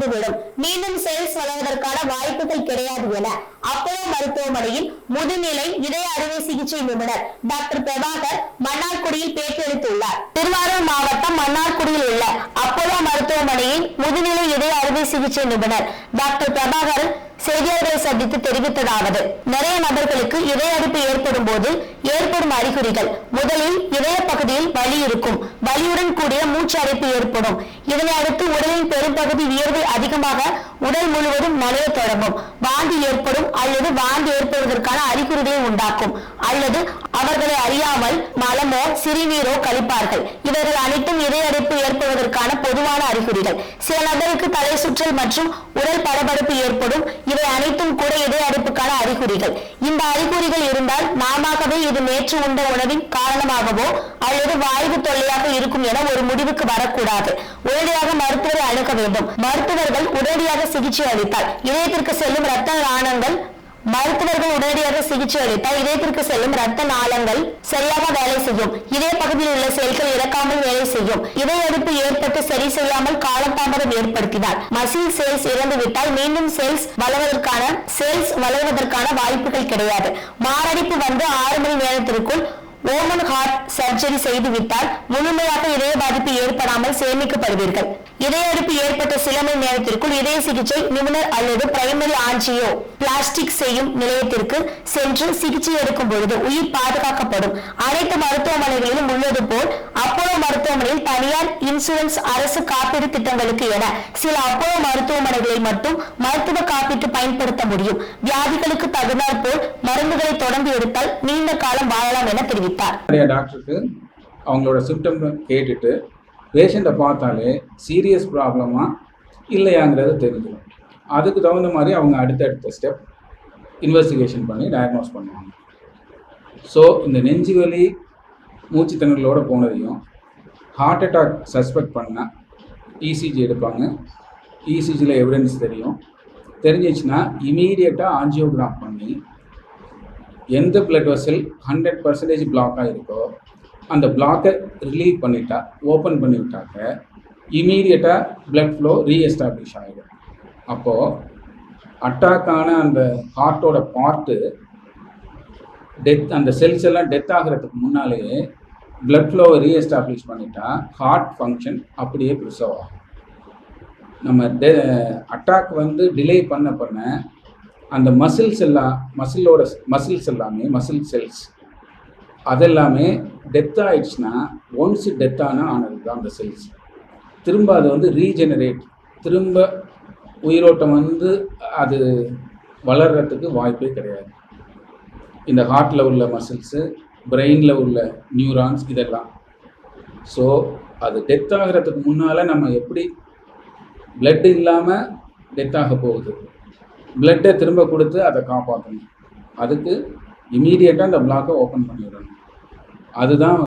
இறந்துவிடும் மீண்டும் செல்ஸ் வளர்வதற்கான வாய்ப்புகள் கிடையாது என அப்போலோ மருத்துவமனையில் முதுநிலை இதய அறுவை சிகிச்சை நிபுணர் டாக்டர் பிரபாகர் மன்னார்குடியில் பேட்டியளித்துள்ளார் திருவாரூர் மாவட்டம் மன்னார்குடியில் உள்ள அப்போலோ மருத்துவமனையில் முதுநிலை இதய அறுவை சிகிச்சை நிபுணர் டாக்டர் பிரபாகர் செய்தியாளர்களை சந்தித்து தெரிவித்ததாவது. நிறைய நபர்களுக்கு இதய அடைப்பு ஏற்படும் போது ஏற்படும் அறிகுறிகள். முதலில் இதய பகுதியில் வலி இருக்கும். வலியுடன் கூடிய மூச்சு அடைப்பு ஏற்படும். இதனை அடுத்து உடலின் பெரும்பகுதி வியர்வை அதிகமாக உடல் முழுவதும் நனைய தொடங்கும். வாந்தி ஏற்படும் அல்லது வாந்தி ஏற்படுவதற்கான அறிகுறியை உண்டாக்கும். அல்லது அவர்களை அறியாமல் மலமோ சிறுநீரோ கழிப்பார்கள். இவர்கள் அனைத்தும் இதயடைப்பு ஏற்படுவதற்கான பொதுவான அறிகுறிகள். சில நபருக்கு தலை சுற்றல் மற்றும் உடல் படபடப்பு ஏற்படும். இவை அனைத்தும் கூட இதயடைப்புக்கான அறிகுறிகள். இந்த அறிகுறிகள் இருந்தால் நாமாகவே இது நேற்று உண்ட உணவின் காரணமாகவோ அல்லது வாய்வு தொல்லையாக இருக்கும் என ஒரு முடிவுக்கு வரக்கூடாது. உடனடியாக மருத்துவரை அணுக வேண்டும். மருத்துவர்கள் உடனடியாக சிகிச்சை அளித்தால் இதயத்திற்கு செல்லும் இரத்த நாணங்கள் மருத்துவர்கள் உடனடியாக சிகிச்சை அளித்தால் இதயத்திற்கு செல்லும் ரத்த நாளங்கள் சரியாக வேலை செய்யும். இதய பகுதியில் உள்ள செல்கள் இறக்காமல் வேலை செய்யும். இதய அடிப்பு ஏற்பட்டு சரி செய்யாமல் காலதாமதம் ஏற்படுத்தினார். மசில் செல்ஸ் இறந்துவிட்டால் மீண்டும் செல்ஸ் வளர்வதற்கான செல்ஸ் வளர்வதற்கான வாய்ப்புகள் கிடையாது. மாரடைப்பு வந்து ஆறு மணி நேரத்திற்குள் ஓமன் ஹார்ட் சர்ஜரி செய்துவிட்டால் முழுமையாக இதய பாதிப்பு ஏற்படாமல் சேமிக்கப்படுவீர்கள். இதய ஏற்பட்ட சில மணி நேரத்திற்குள் இதய சிகிச்சை நிபுணர் அல்லது பிரைமரி ஆஞ்சியோ பிளாஸ்டிக் செய்யும் நிலையத்திற்கு சென்று சிகிச்சை எடுக்கும் பொழுது உயிர் பாதுகாக்கப்படும். அனைத்து மருத்துவமனைகளிலும் உள்ளது போல் தனியார் இன்சூரன்ஸ் அரசு காப்பீடு திட்டங்களுக்கு என சில அப்போலோ மருத்துவமனைகளில் மட்டும் மருத்துவ காப்பீட்டு பயன்படுத்த முடியும். வியாதிகளுக்கு தகுந்தாற் போல் மருந்துகளை தொடர்ந்து எடுத்தால் நீண்ட காலம் வாழலாம் என தெரிவித்தார். டாக்டருக்கு அவங்களோட சிம்டம் கேட்டுட்டு பேஷண்ட்டை பார்த்தாலே சீரியஸ் ப்ராப்ளமா இல்லையாங்கிறது தெரிஞ்சிடும். அதுக்கு தகுந்த மாதிரி அவங்க அடுத்தடுத்த ஸ்டெப் இன்வெஸ்டிகேஷன் பண்ணி டயக்னோஸ் பண்ணுவாங்க. ஸோ இந்த நெஞ்சு வலி மூச்சு திணறலோட போனதையும் ஹார்ட் அட்டாக் சஸ்பெக்ட் பண்ணால் இசிஜி எடுப்பாங்க. இசிஜியில் எவிடன்ஸ் தெரியும். தெரிஞ்சிச்சுன்னா இமீடியட்டாக ஆஞ்சியோகிராம் பண்ணி எந்த blood vessel hundred percentage block ஆகிருக்கோ அந்த பிளாக்கை ரிலீவ் பண்ணிட்டா ஓப்பன் பண்ணி விட்டாக்க இமீடியட்டாக பிளட் ஃப்ளோ ரீஎஸ்டாப்ளிஷ் ஆகிடும் அப்போது அட்டாக்கான அந்த ஹார்ட்டோட பார்ட்டு டெத் அந்த செல்ஸ் எல்லாம் டெத் ஆகிறதுக்கு முன்னாலேயே பிளட் ஃப்ளோவை ரீஎஸ்டாப்ளிஷ் பண்ணிட்டா ஹார்ட் ஃபங்க்ஷன் அப்படியே ப்ரிசர்வ் ஆகும். நம்ம டெ அட்டாக் வந்து டிலே பண்ண பண்ண அந்த மசில்ஸ் எல்லாம் மசிலோட மசில்ஸ் எல்லாமே மசில் செல்ஸ் அதெல்லாமே டெத் ஆயிடுச்சுன்னா ஒன்ஸ் டெத் ஆனால் ஆனது தான் அந்த செல்ஸ் திரும்ப அது வந்து ரீஜெனரேட் திரும்ப உயிரோட்டம் வந்து அது வளர்கிறதுக்கு வாய்ப்பே கிடையாது. இந்த ஹார்ட்டில் உள்ள மசில்ஸு பிரெயினில் உள்ள நியூரான்ஸ் இதெல்லாம். ஸோ அது டெத் ஆகிறதுக்கு முன்னால் நம்ம எப்படி பிளட் இல்லாமல் டெத் ஆக போகுது? பிளட்டை திரும்ப கொடுத்து அதை காப்பாற்றணும் அதுக்கு இமீடியட்டாக அந்த பிளாக்கை ஓப்பன் பண்ணிவிடணும் அதுதான்